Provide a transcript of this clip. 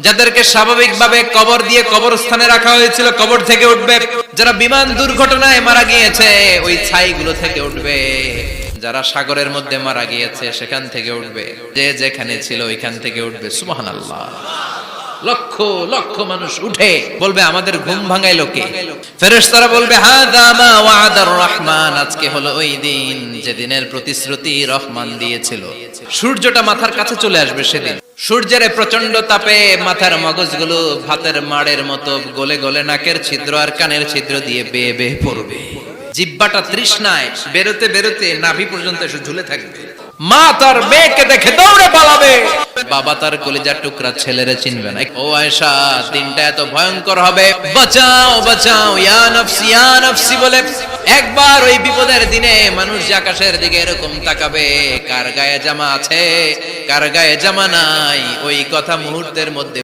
যাদেরকে স্বাভাবিকভাবে কবর দিয়ে কবরস্থানে রাখা হয়েছিল, কবর থেকে উঠবে। যারা বিমান দুর্ঘটনায় মারা গিয়েছে, ওই ছাইগুলো থেকে উঠবে। যারা সাগরের মধ্যে মারা গিয়েছে, সেখান থেকে উঠবে। যে যেখানে ছিল, ওইখান থেকে উঠবে। সুবহানাল্লাহ। লক্ষ লক্ষ মানুষ উঠে। বলবে, আমাদের ঘুম ভাঙাইলো কে? ফেরেশতারা বলবে হাদা মা ওয়াদার রহমান। আজকে হলো ওই দিন, যেদিনের প্রতিশ্রুতি রহমান দিয়েছিল। সূর্যটা মাথার কাছে চলে আসবে সেদিন। সূর্যের প্রচণ্ড তাপে মাথার মগজগুলো ভাতের মাড়ের মতো গলে গলে নাকের ছিদ্র আর কানের ছিদ্র দিয়ে বেয়ে বেয়ে পড়বে। জিব্বাটা তৃষ্ণায় বেরোতে বেরোতে নাভি পর্যন্ত এসে ঝুলে থাকবে। মা তার মেয়েকে দেখে দৌড়ে পালাবে। বাবা তার কলিজার টুকরা ছেলেরে চিনবে না। ও আয়সা দিনটা এত ভয়ঙ্কর হবে। বাঁচাও বাঁচাও, ইয়া নফসি ইয়া নফসি বলে একবার ওই বিপদের দিনে মানুষ যে আকাশের দিকে এরকম তাকাবে, কার গায়ে জামা আছে, কার গায়ে জামা নাই, ওই কথা মুহূর্তের মধ্যে